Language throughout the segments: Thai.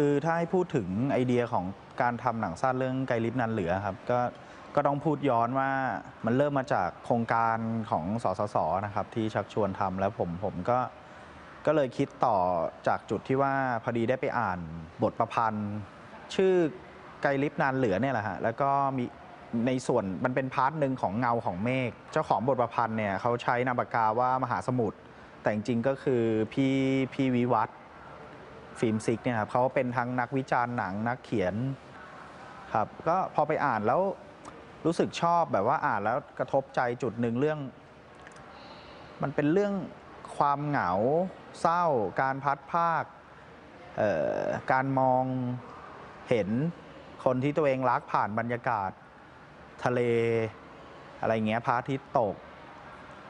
คือถ้าให้พูดถึงไอเดียของการทำหนังสั้นเรื่องไกลลิฟนันเหลือครับก็ก็ต้องพูดย้อนว่ามันเริ่มมาจากโครงการของสสสนะครับที่ชักชวนทำแล้วผมผมก็ ก็เลยคิดต่อจากจุดที่ว่าพอดีได้ไปอ่านบทประพันธ์ ชื่อไกลลิฟนานเหลือเนี่ยแหละฮะแล้วก็มีในส่วนมันเป็นพาร์ทหนึ่งของเงาของเมฆเจ้าของบทประพันธ์เนี่ยเขาใช้นามปากกาว่ามหาสมุทรแต่จริงๆก็คือพี่พี่วิวัฒน์ ฟิล์มซิกเนี่ยครับเขาเป็นทั้งนักวิจารณ์หนังนักเขียนครับก็พอไปอ่านแล้วรู้สึกชอบแบบว่าอ่านแล้วกระทบใจจุดหนึ่งเรื่อง มันเป็นเรื่องความเหงาเศร้า การพัดภาคการมองเห็นคนที่ตัวเองรักผ่านบรรยากาศ ทะเลอะไรเงี้ยพระอาทิตย์ตก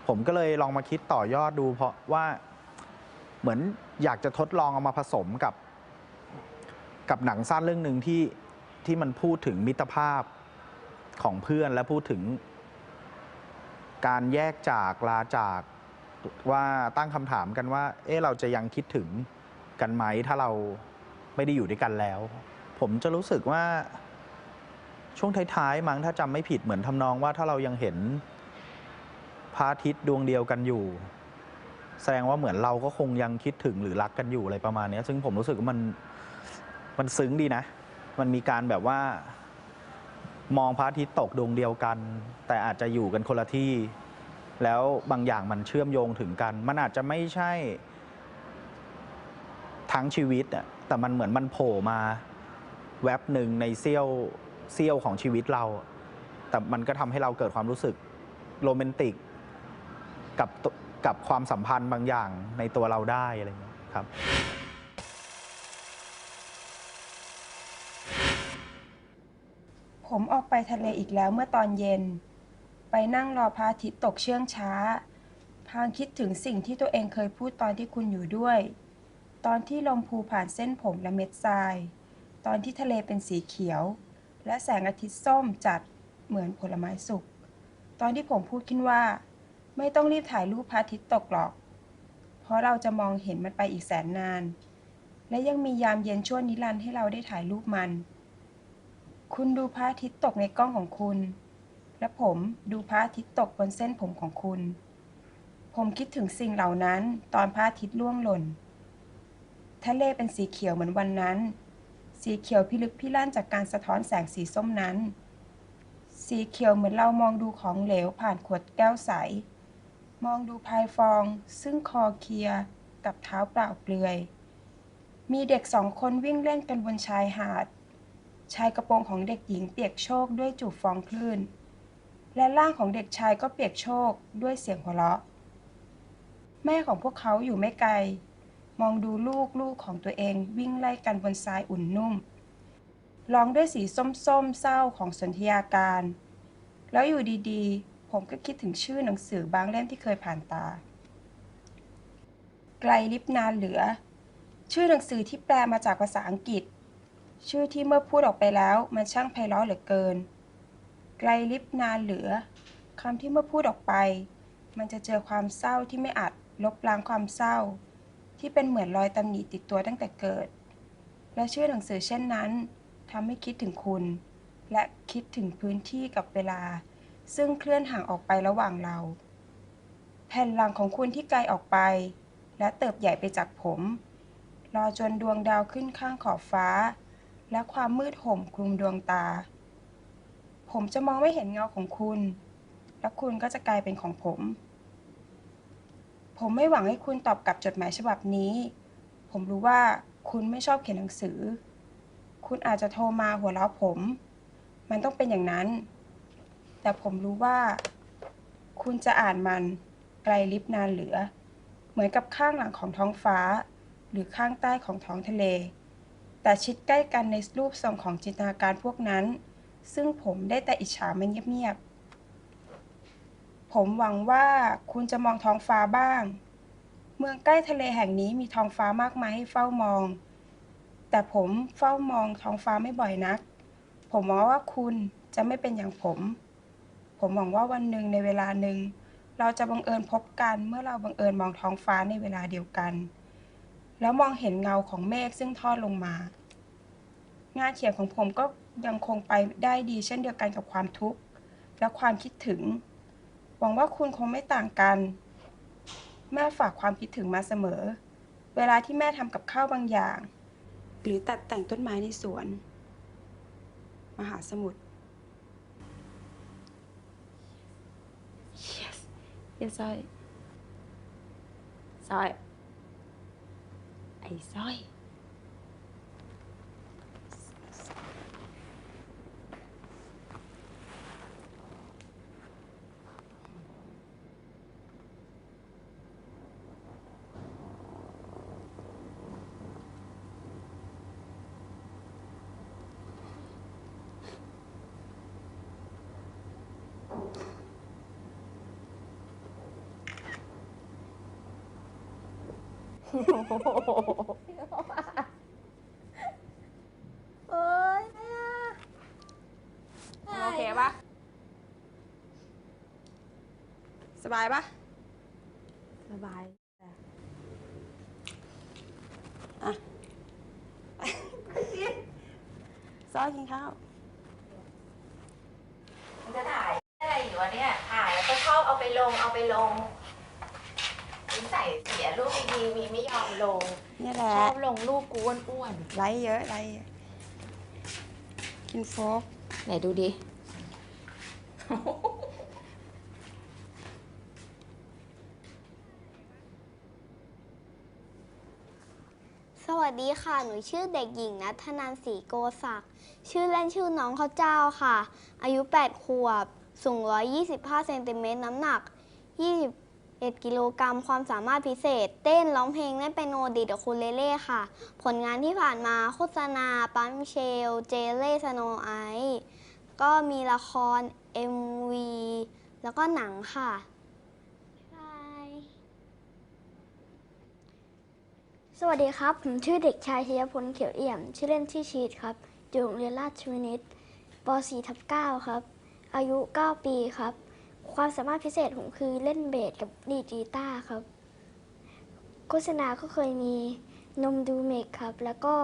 ผมก็เลยลองมาคิดต่อยอดดูเพราะว่าเหมือน อยากจะทดลองเอามาผสมกับ กับหนังสั้นเรื่องหนึ่งที่ที่มันพูดถึงมิตรภาพของเพื่อนและพูดถึง การแยกจากลาจากว่าตั้งคำถามกันว่า เอ๊ะเราจะยังคิดถึงกันไหมถ้าเราไม่ได้อยู่ด้วยกันแล้ว ผมจะรู้สึกว่าช่วงท้ายๆมั้งถ้าจำไม่ผิดเหมือนทำนองว่าถ้าเรายังเห็นพระอาทิตย์ดวงเดียวกันอยู่ แสดงว่าเหมือนเราก็คงยังคิดถึงหรือรักกันอยู่อะไรประมาณเนี้ยซึ่งผมรู้สึกว่ามันมันซึ้งดีนะ มันมีการแบบว่า มองพระอาทิตย์ตกดวงเดียวกัน แต่อาจจะอยู่กันคนละที่ แล้วบางอย่างมันเชื่อมโยงถึงกัน มันอาจจะไม่ใช่ ทั้งชีวิตอะแต่มันเหมือนมันโผล่มาแวบหนึ่งในเสี้ยวเสี้ยวของชีวิตเรา แต่มันก็ทำให้เราเกิดความรู้สึกโรแมนติกกับ กับความสัมพันธ์บางอย่างในตัวเราได้อะไรอย่างเงี้ยครับ ผมออกไปทะเลอีกแล้วเมื่อตอนเย็น ไปนั่งรอพระอาทิตย์ตกเชื่องช้า พางคิดถึงสิ่งที่ตัวเองเคยพูดตอนที่คุณอยู่ด้วย ตอนที่ลมพูผ่านเส้นผมและเม็ดทราย ตอนที่ทะเลเป็นสีเขียว และแสงอาทิตย์ส้มจัดเหมือนผลไม้สุก ตอนที่ผมพูดขึ้นว่า ไม่ต้องรีบถ่ายรูปพระอาทิตย์ตกหรอก เพราะเราจะมองเห็นมันไปอีกแสนนาน และยังมียามเย็นช่วงนิรันดร์ให้เราได้ถ่ายรูปมัน คุณดูพระอาทิตย์ตกในกล้องของคุณ และผมดูพระอาทิตย์ตกบนเส้นผมของคุณ ผมคิดถึงสิ่งเหล่านั้นตอนพระอาทิตย์ล่วงหล่น ทะเลเป็นสีเขียวเหมือนวันนั้น สีเขียวพิลึกพิลั่นจากการสะท้อนแสงสีส้มนั้น สีเขียวเหมือนเรามองดูของเหลวผ่านขวดแก้วใส มองดูพายฟอง ซึ่งคอเคลียกับเท้าเปล่าเปลือย มีเด็กสองคนวิ่งเล่นกันบนชายหาด ชายกระโปรงของเด็กหญิงเปียกโชกด้วยจูบฟองคลื่น และร่างของเด็กชายก็เปียกโชกด้วยเสียงหัวเราะ แม่ของพวกเขาอยู่ไม่ไกล มองดูลูกลูกของตัวเองวิ่งไล่กันบนทรายอุ่นนุ่มร้องด้วยสีส้มๆเศร้าของสนธยาการ แล้วอยู่ดีๆ ผมก็คิดถึงชื่อหนังสือบางเล่มที่เคยผ่านตา ไกลลิบนานเหลือ ชื่อหนังสือที่แปลมาจากภาษาอังกฤษ ชื่อที่เมื่อพูดออกไปแล้วมันช่างไพเราะเหลือเกิน ไกลลิบนานเหลือคำที่เมื่อพูดออกไป มันจะเจอความเศร้าที่ไม่อาจลบล้างความเศร้า ที่เป็นเหมือนรอยตำหนิติดตัวตั้งแต่เกิด และชื่อหนังสือเช่นนั้นทำให้คิดถึงคุณ และคิดถึงพื้นที่กับเวลา ซึ่งเคลื่อนห่างออกไประหว่างเรา แผ่นหลังของคุณที่ไกลออกไป และเติบใหญ่ไปจากผม รอจนดวงดาวขึ้นข้างขอบฟ้า และความมืดห่มคลุมดวงตา ผมจะมองไม่เห็นเงาของคุณ และคุณก็จะกลายเป็นของผม ผมไม่หวังให้คุณตอบกลับจดหมายฉบับนี้ ผมรู้ว่าคุณไม่ชอบเขียนหนังสือ คุณอาจจะโทรมาหัวเราะผม มันต้องเป็นอย่างนั้น แต่ผมรู้ว่า คุณจะอ่านมันไกลลิบนานเหลือ เหมือนกับข้างหลังของท้องฟ้า หรือข้างใต้ของท้องทะเล แต่ชิดใกล้กันในรูปทรงของจินตนาการพวกนั้น ซึ่งผมได้แต่อิจฉามันเงียบๆ ผมหวังว่าคุณจะมองท้องฟ้าบ้าง เมืองใกล้ทะเลแห่งนี้มีท้องฟ้ามากมายให้เฝ้ามอง แต่ผมเฝ้ามองท้องฟ้าไม่บ่อยนัก ผมหวังว่าคุณจะไม่เป็นอย่างผม ผมหวังว่าวันหนึ่งในเวลาหนึ่ง เราจะบังเอิญพบกันเมื่อเราบังเอิญมองท้องฟ้าในเวลาเดียวกัน แล้วมองเห็นเงาของเมฆซึ่งทอดลงมา งานเขียนของผมก็ยังคงไปได้ดีเช่นเดียวกันกับความทุกข์และความคิดถึง หวังว่าคุณคงไม่ต่างกัน แม่ฝากความคิดถึงมาเสมอ เวลาที่แม่ทำกับข้าวบางอย่าง หรือตัดแต่งต้นไม้ในสวน มหาสมุทร yes สร้อยสร้อย ไอ้สร้อย เอ้ยแม่โอเคปะสบายปะสบายอะซ้อยกินข้าวมันจะถ่ายอะไรอยู่วะเนี่ย ถ่ายแล้วก็ชอบเอาไปลง เอาไปลงนิสัย เสียรูปดีวีไม่ยอมลง นี่แหชละอบลงรูปกูอ้วนไลค์เยอะไลค์เยอะกินโฟกๆไหนดูดิ สวัสดีค่ะ หนูชื่อเด็กหญิงนัทธนันศรีโกศักดิ์ชื่อเล่นชื่อน้องข้าวเจ้าค่ะ อายุ 8 ขวบ สูง 125 เซนติเมตร น้ำหนัก 21กิโลกรัมความสามารถพิเศษ เต้นร้องเพลงเล่นเปียโนดีดคุณเลเล่ค่ะ ผลงานที่ผ่านมาโฆษณาปั๊มเชล เจเล่สโนไอท์ก็มีละคร MV แล้วก็หนังค่ะสวัสดีครับ ผมชื่อเด็กชายชยพลเขียวเอี่ยม ชื่อเล่นชื่อชีตครับ อยู่โรงเรียนราชวินิตป .4 ทับ9ครับ อายุ 9 ปีครับ ความสามารถพิเศษผมคือเล่นเบสกับดีดกีตาร์ครับ โฆษณาก็เคยมีนมดูเมกครับ แล้วก็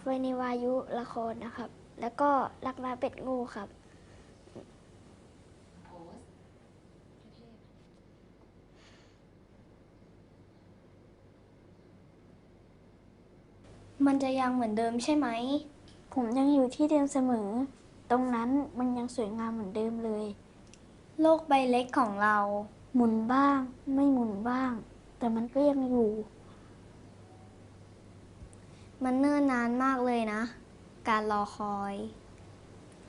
ไฟในวายุละครนะครับ แล้วก็รักนาเป็ดงูครับมันจะยังเหมือนเดิมใช่ไหม ผมยังอยู่ที่เดิมเสมอ ตรงนั้นมันยังสวยงามเหมือนเดิมเลย โลกใบเล็กของเรา หมุนบ้าง ไม่หมุนบ้าง แต่มันก็ยังอยู่ มันเนิ่นนานมากเลยนะ การรอคอย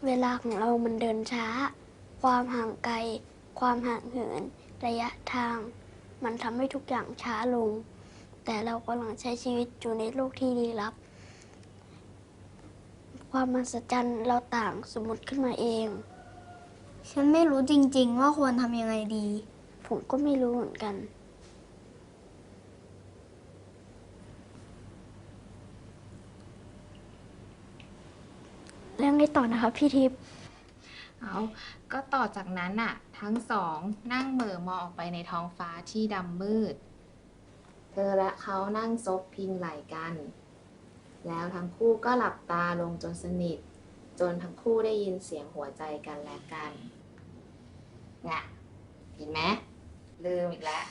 เวลาของเรามันเดินช้า ความห่างไกล ความห่างเหิน ระยะทาง มันทำให้ทุกอย่างช้าลง แต่เรากำลังใช้ชีวิตอยู่ในโลกที่ลี้ลับ ความมหัศจรรย์เราต่างสมมติขึ้นมาเอง ฉันไม่รู้จริง ๆ ว่าควรทำยังไงดี ผมก็ไม่รู้เหมือนกันเรื่องนี้ต่อนะครับพี่ทิพย์เอาก็ต่อจากนั้นน่ะ ทั้งสองนั่งเหม่อมองออกไปในท้องฟ้าที่ดำมืด เธอและเขานั่งซบพิงไหล่กัน แล้วทั้งคู่ก็หลับตาลงจนสนิท จนทั้งคู่ได้ยินเสียงหัวใจกันและกัน งะเห็นไหมลืมอีกแล้ว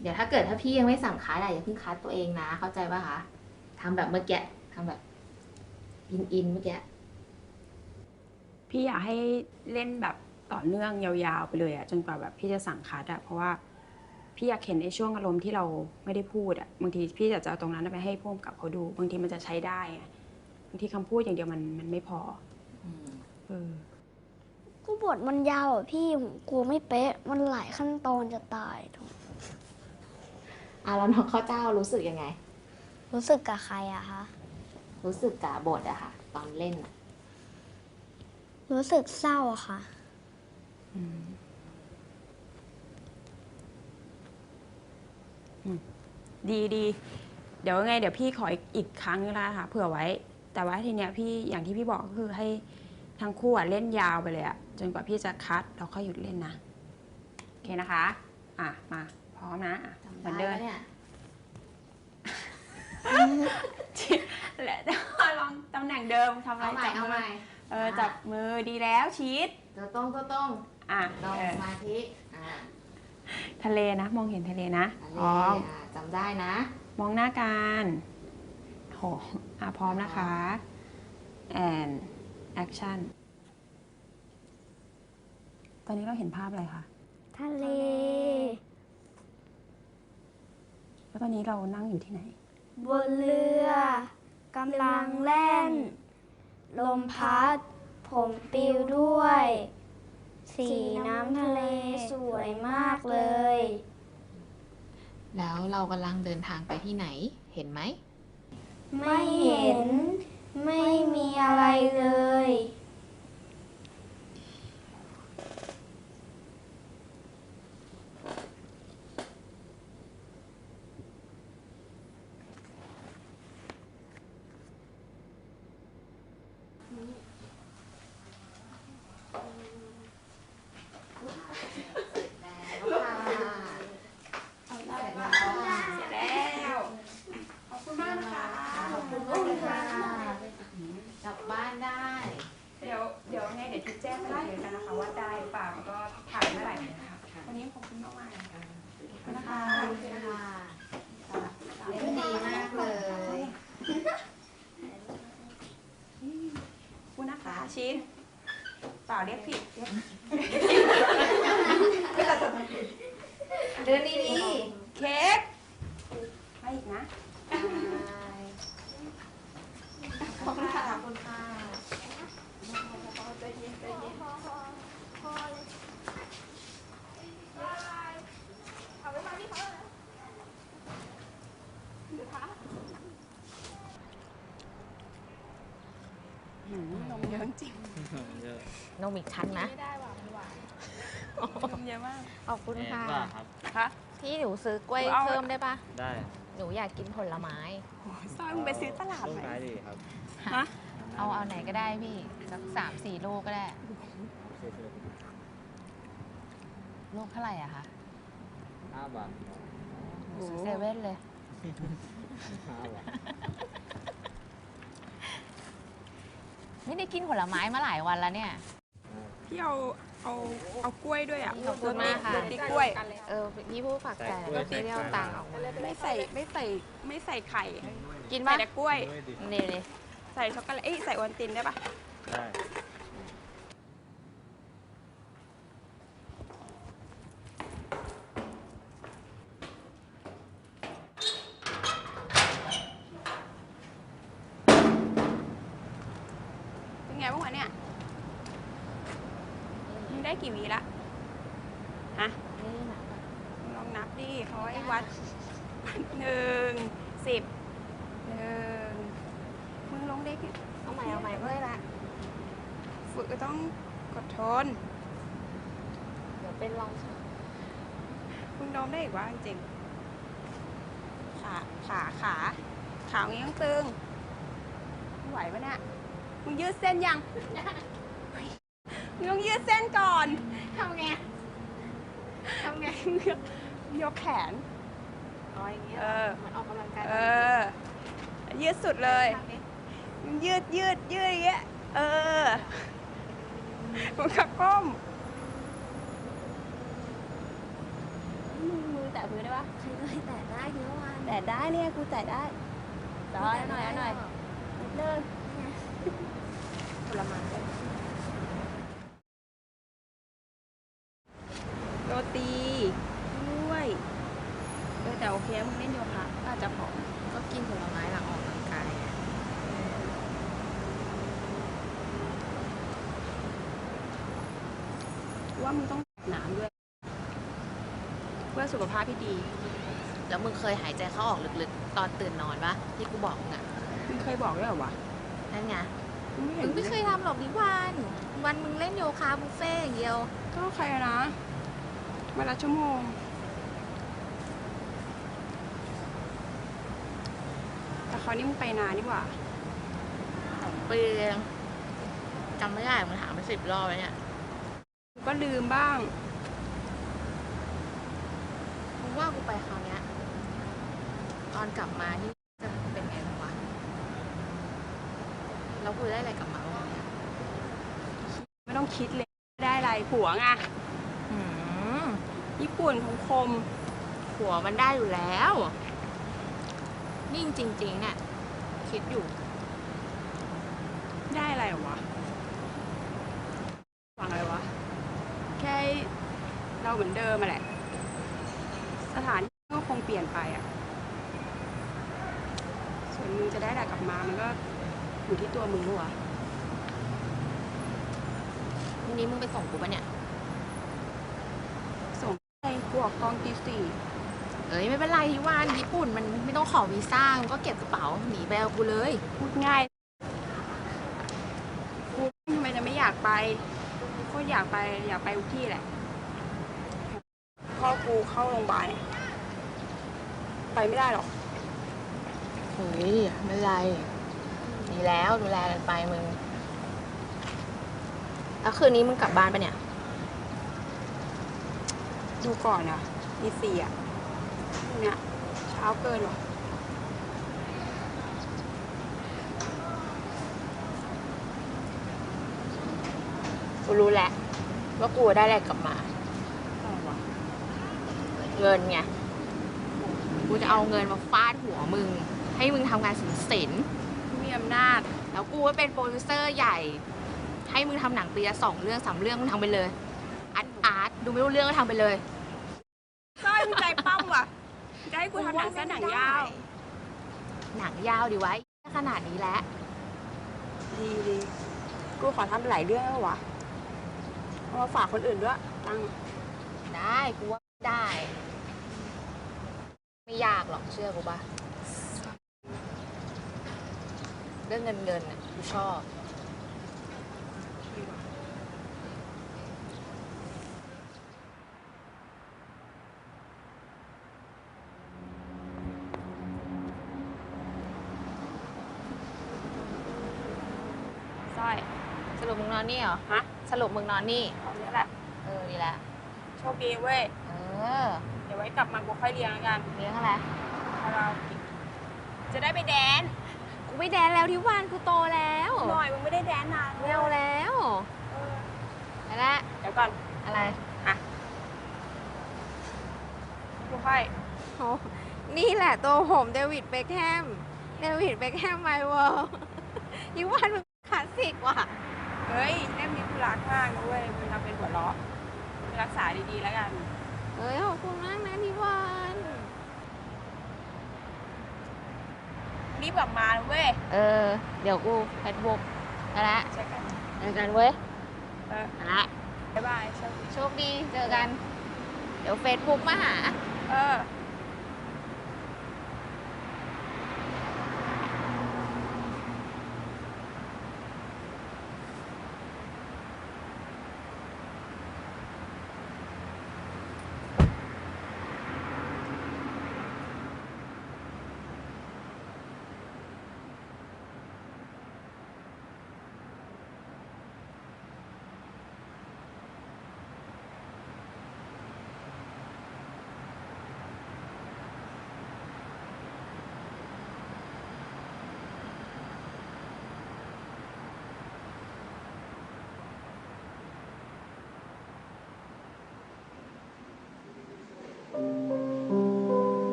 เดี๋ยวถ้าเกิดถ้าพี่ยังไม่สั่งคัดอะอย่าเพิ่งคัดตัวเองนะ เข้าใจป่ะคะทำแบบเมื่อกี้ทำแบบ อินอินๆเมื่อกี้พี่อยากให้เล่นแบบต่อเนื่องยาวๆไปเลยอะจนกว่าแบบพี่จะสั่งคัดอะเพราะว่าพี่อยากเห็นในช่วงอารมณ์ที่เราไม่ได้พูดอะบางทีพี่อยากจะเอาตรงนั้นไปให้พ่วงกับเขาดูบางทีมันจะใช้ได้อะบางทีคำพูดอย่างเดียวมันมันไม่พอ อืมเออก็ บทมันยาวอะพี่ผมกลัวไม่เป๊ะ มันหลายขั้นตอนจะตายอะแล้วน้องข้าวเจ้ารู้สึกยังไง รู้สึกกับใครอะคะ รู้สึกกับบทอะค่ะ ตอนเล่นอะรู้สึกเศร้าอะค่ะ อืมอืมดีดีเดี๋ยวไง เดี๋ยวพี่ขออีกอีกครั้งนึงละค่ะเผื่อไว้ แต่ว่าทีเนี้ยพี่อย่างที่พี่บอกก็คือให้ทั้งคู่อะเล่นยาวไปเลยอะ จนกว่าพี่จะคัดแล้วค่อยหยุดเล่นนะ โอเคนะคะ อะ มา พร้อมนะอะเหมือนเดิมจำได้ปะเนี่ยและลองตำแหน่งเดิมทำอะไรเอาใหม่จับเอามืใหอม่เออจับมือดีแล้วชีสตัวตรงตัวตรงอะลองเออสมาธิอ่าทะเลนะ มองเห็นทะเลนะทะพเลร้อม อ่าจำได้นะ มองหน้ากันโหอะพร้อมนะคะ and action ตอนนี้เราเห็นภาพอะไรคะ ทะเล แล้วตอนนี้เรานั่งอยู่ที่ไหน บนเรือกำลังแล่น ลมพัด ผมปิวด้วย สีน้ำทะเลสวยมากเลย แล้วเรากำลังเดินทางไปที่ไหน เห็นไหม ไม่เห็น ไม่มีอะไรเลย แล้ว ขอบคุณมากนะคะ ขอบคุณมากค่ะกลับบ้านได้ เดี๋ยวเดี๋ยวไงเดี๋ยวทิปแจ้งไปเลยกันนะคะ ว่าได้หรือเปล่าแล้วก็ถ่ายเมื่อไหร่นะคะวันนี้ขอบคุณมากมากๆนะคะขอบคุณนะคะ เล่นดีมากเลย ขอบคุณนะคะชินเปล่าเรียกผิดเรียก เดินดี เค้กไปอีกนะ ขอบคุณค่ะ ขอบคุณค่ะ นมเยอะจริงนมอีกชั้นนะนมเยอะมากขอบคุณค่ะค่ะพี่หนูซื้อกล้วยเอาเพิ่มได้ปะได้หนูอยากกินผลไม้ซอยมึงไปซื้อตลาดลูกไหมไม้ดีครับฮะ เอาเอาไหนก็ได้พี่สักสามสี่ลูกก็ได้ลูกเท่าไหร่อะคะห้าบาทซื้อเซเว่นเลยห้าบาท ไม่ได้กินผลไม้มาหลายวันแล้วเนี่ย พี่เอาเอาเอากล้วยด้วยอะขอบคุณมากค่ะ โรตีกล้วย เออพี่ผู้ฝากใจแล้วก็ไม่ได้เอาตังค์ออกมาไม่ใส่ไม่ใส่ไม่ใส่ไข่กินใส่ปะแต่กล้วยด้วยดินี่เลยใส่ช็อกโกแลตเอ้ยใส่โอวัลตินได้ปะได้ เป็นไงบ้างวะเนี่ยมึงได้กี่วีละฮะ ลองนับดิเขาให้วัด หนึ่งสิบหนึ่งมึงลงได้กี่ เอาใหม่เอาใหม่เมื่อยละ ฝึกก็ต้องกดทน เดี๋ยวเป็นลอง มึงโดมได้อีกว่าจริงๆขาขาขาขาอย่างนี้ต้องตึงไม่ไหวปะเนี่ยมึงยืดเส้นยังมึงต้องยืดเส้นก่อนทำไงทำไงมึงยกแขนอ๋ออย่างเงี้ยเออเหมือนออกกำลังกายเออ ยืดสุดเลยมึงยืดยืดยืดอย่างเงี้ยเออมึงขับก้ม มือมือแตะพื้นได้ปะใครเคยแตะได้คือเมื่อวานแตะได้เนี่ยกูแตะได้แต่ว่าหน่อยหน่อยนิดนึงผลไม้โรตีด้วยเออแต่โอเคมึงเล่นโยคะก็อาจจะผอมก็กินผลไม้หลังออกกำลังกายไงว่ามึงต้องน้ำด้วยเพื่อ สุขภาพที่ดี แล้วมึงเคยหายใจเข้าออกลึกๆ ตอนตื่นนอนปะที่กูบอกมึงอะมึงเคยบอกด้วยเหรอวะนั่นไงมึงไม่เห็มึนงไม่เคยทำหรอกนิวัน วันมึงเล่นโยคะบุฟเฟ่ต์อย่างเดียว ก็โอเคนะวันละชั่วโมง แต่คราวนี้มึงไปนานดีกว่าปีเองจำไม่ได้มึงถามไปสิบรอบแล้วเนี่ย กูก็ลืมบ้างมึง ว่ากูไปคราวเนี้ยตอนกลับมาที่จะเป็นแล้วกูได้อะไรกลับมาบ้างเนี่ยไม่ต้องคิดเลยได้อะไรผัวไงอืมญี่ปุ่นคมคมหัวมันได้อยู่แล้วนี่จริงๆเนี่ยคิดอยู่ๆได้อะไรวะหวังอะไรวะ แค่เราเหมือนเดิมมาแหละ สถานที่ก็คงเปลี่ยนไปอะ ส่วนมึงจะได้อะไรกลับ มามันก็อยู่ที่ตัวมึงด้วยวันนี้มึงไปส่งกูปะเนี่ย ส่งไปกูออกกองตีสี่เอ้ยไม่เป็นไรที่ว่านญี่ปุ่นมันไม่ต้องขอวีซ่ามึงก็เก็บกระเป๋าหนีไปเอากูเลย พูดง่าย กูทำไมจะไม่อยากไปโคตรอยากไปอยากไปทุกที่แหละ พ่อกูเข้าโรงพยาบาลเนี่ยไปไม่ได้หรอก เฮ้ยไม่เป็นไรดีแล้วดูแลกันไปมึง แล้วคืนนี้มึงกลับบ้านปะเนี่ย ดูก่อนอะมีสี่อะพรุ่งเนี่ยเช้าเกินหรอกูรู้แล้วว่ากูได้อะไรกลับมาอะไรวะเงินไง กูจะเอาเงินมาฟาดหัวมึง ให้มึงทำงานสินสินมีอำนาจ แล้วกูก็เป็นโปรดิวเซอร์ใหญ่ ให้มึงทำหนังปีละสองเรื่องสามเรื่องมึงทำไปเลยอาร์ตอาร์ตดูไม่รู้เรื่องก็ทำไปเลยใช่มึงใจปั้มว่ะจะให้กูทำหนังสั้นหนังยาว หนังยาวดีไว้ขนาดนี้แล้วดีดีกูขอทำหลายเรื่องแล้ววะเอามาฝากคนอื่นด้วยตังค์ได้กูว่าได้ ไม่ยากหรอกเชื่อกูปะเรื่องเงินเงินน่ะกูชอบ สร้อย สรุปมึงนอนนี่เหรอ ฮะ สรุปมึงนอนนี่ เอาเนี้ยแหละเออ ดีแล้วโชคดีเว้ย เออเดี๋ยวไว้กลับมากูค่อยเลี้ยงแล้วกันเลี้ยงอะไรคาราโอเกะจะได้ไปแดน กูไม่แดนแล้วที่วานกูโตแล้วหน่อยมึงไม่ได้แดนนานไม่เอาแล้วเออไปละเดี๋ยวก่อนอะไรกูค่อยโอ้นี่แหละตัวผมเดวิดเบคแฮมเดวิดเบคแฮมไมเวิลด์ยิ่งวาดมันคลาสสิกว่ะ เฮ้ยเล่มนี้กูรักมากนะเว้ยมึงทำเป็นหัวเราะไปรักษาดีๆแล้วกัน เฮ้ยขอบคุณมากนะนิวาน รีบกลับมานะเว้ยเออ เดี๋ยวกูเฟซบุ๊กไปละเจอกันเจอกันเว้ยเออไปละบ๊ายบายโชคดีโชคดีเจอกัน เดี๋ยวเฟซบุ๊กมาหา เออ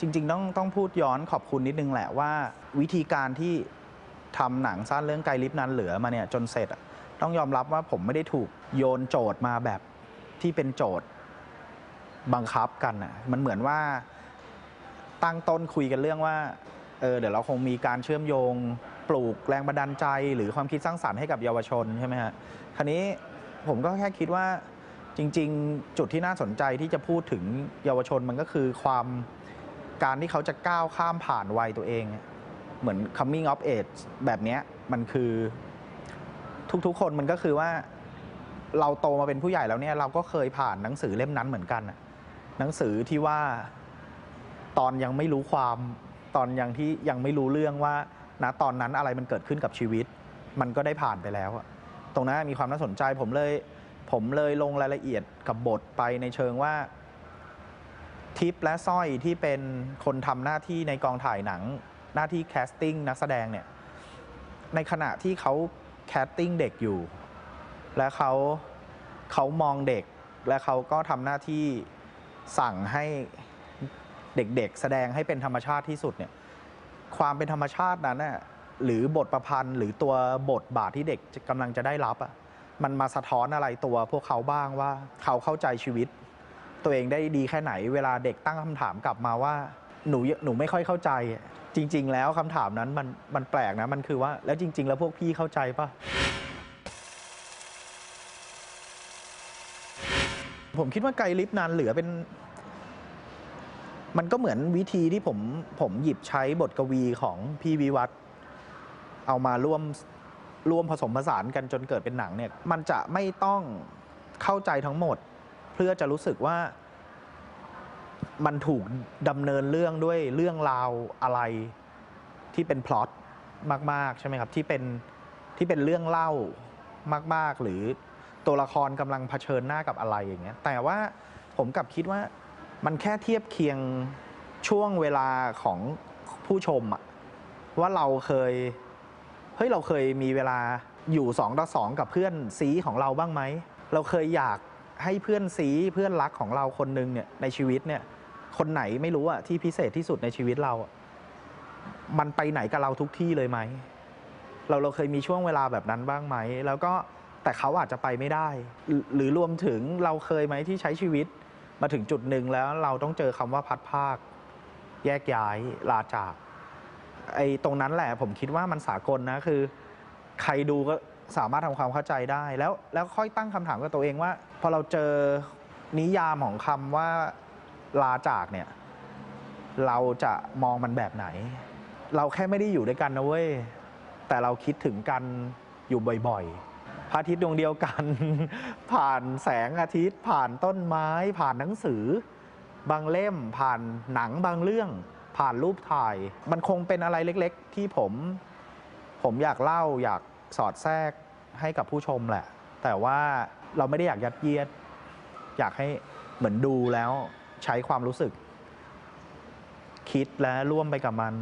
จริง ๆ ต้องต้องพูดย้อนขอบคุณนิดนึงแหละว่า วิธีการที่ทำหนังสั้นเรื่องไกลลิฟนั้นเหลือมาเนี่ยจนเสร็จอะต้องยอมรับว่าผมไม่ได้ถูกโยนโจทย์มาแบบที่เป็นโจทย์บังคับกันอะมันเหมือนว่าตั้งต้นคุยกันเรื่องว่าเออเดี๋ยวเราคงมีการเชื่อมโยงปลูกแรงบันดาลใจ หรือความคิดสร้างสรรค์ให้กับเยาวชนใช่ไหมฮะคราวนี้ผมก็แค่คิดว่าจริง ๆ จุดที่น่าสนใจที่จะพูดถึงเยาวชนมันก็คือความ การที่เขาจะก้าวข้ามผ่านวัยตัวเอง เหมือน coming of age แบบนี้มันคือทุกๆคนมันก็คือว่าเราโตมาเป็นผู้ใหญ่แล้วเนี่ยเราก็เคยผ่านหนังสือเล่มนั้นเหมือนกันหนังสือที่ว่าตอนยังไม่รู้ความตอนยังที่ยังไม่รู้เรื่องว่าณตอนนั้นอะไรมันเกิดขึ้นกับชีวิต มันก็ได้ผ่านไปแล้วตรงนั้นมีความน่าสนใจผมเลย ผมเลยลงรายละเอียดกับบทไปในเชิงว่า ทิปและสร้อยที่เป็นคนทำหน้าที่ในกองถ่ายหนัง หน้าที่แคสติ้งนักแสดงเนี่ยในขณะที่เขาแคสติ้งเด็กอยู่ และเขาเขามองเด็ก และเขาก็ทำหน้าที่สั่งให้เด็กๆ แสดงให้เป็นธรรมชาติที่สุดเนี่ยความเป็นธรรมชาตินั้นน่ะหรือบทประพันธ์หรือตัวบทบาทที่เด็กกำลังจะได้รับอะมันมาสะท้อนอะไรตัวพวกเขาบ้างว่าเขาเข้าใจชีวิต ตัวเองได้ดีแค่ไหน เวลาเด็กตั้งคำถามกลับมาว่าหนูหนูไม่ค่อยเข้าใจ จริง ๆ แล้วคำถามนั้นมันมันแปลกนะมันคือว่าแล้วจริง ๆ แล้วพวกพี่เข้าใจปะผมคิดว่าไกลลิฟต์นานเหลือเป็น มันก็เหมือนวิธีที่ผมผมหยิบใช้บทกวีของพี่วิวัฒน์เอามาร่วมร่วมผสมผสานกันจนเกิดเป็นหนังเนี่ย มันจะไม่ต้องเข้าใจทั้งหมด เพื่อจะรู้สึกว่ามันถูกดำเนินเรื่องด้วยเรื่องราวอะไรที่เป็นพล็อตมาก ๆ ใช่ไหมครับ ที่เป็นที่เป็นเรื่องเล่ามาก ๆ หรือตัวละครกำลังเผชิญหน้ากับอะไรอย่างเงี้ยแต่ว่าผมกลับคิดว่ามันแค่เทียบเคียงช่วงเวลาของผู้ชมอะว่าเราเคยเฮ้ยเราเคยมีเวลาอยู่สองต่อสองกับเพื่อนซีของเราบ้างไหมเราเคยอยาก ให้เพื่อนซีเพื่อนรักของเราคนหนึ่งเนี่ยในชีวิตเนี่ย คนไหนไม่รู้อะที่พิเศษที่สุดในชีวิตเราอะมันไปไหนกับเราทุกที่เลยไหม เราเราเคยมีช่วงเวลาแบบนั้นบ้างไหม แล้วก็แต่เขาอาจจะไปไม่ได้ หรือหรือรวมถึงเราเคยไหมที่ใช้ชีวิต มาถึงจุดหนึ่งแล้วเราต้องเจอคำว่าพัดภาค แยกย้ายลาจากไอ้ตรงนั้นแหละผมคิดว่ามันสากลนะคือ ใครดูก็ สามารถทำความเข้าใจได้ แล้วแล้วค่อยตั้งคำถามกับตัวเองว่า พอเราเจอนิยามของคำว่าลาจากเนี่ย เราจะมองมันแบบไหน เราแค่ไม่ได้อยู่ด้วยกันนะเว้ย แต่เราคิดถึงกันอยู่บ่อยๆพระอาทิตย์ดวงเดียวกัน ผ่านแสงอาทิตย์ ผ่านต้นไม้ ผ่านหนังสือ บางเล่ม ผ่านหนังบางเรื่อง ผ่านรูปถ่าย มันคงเป็นอะไรเล็ก ๆ ที่ผม ผมอยากเล่าอยาก สอดแทรกให้กับผู้ชมแหละ แต่ว่าเราไม่ได้อยากยัดเยียด อยากให้เหมือนดูแล้วใช้ความรู้สึก คิดและร่วมไปกับมัน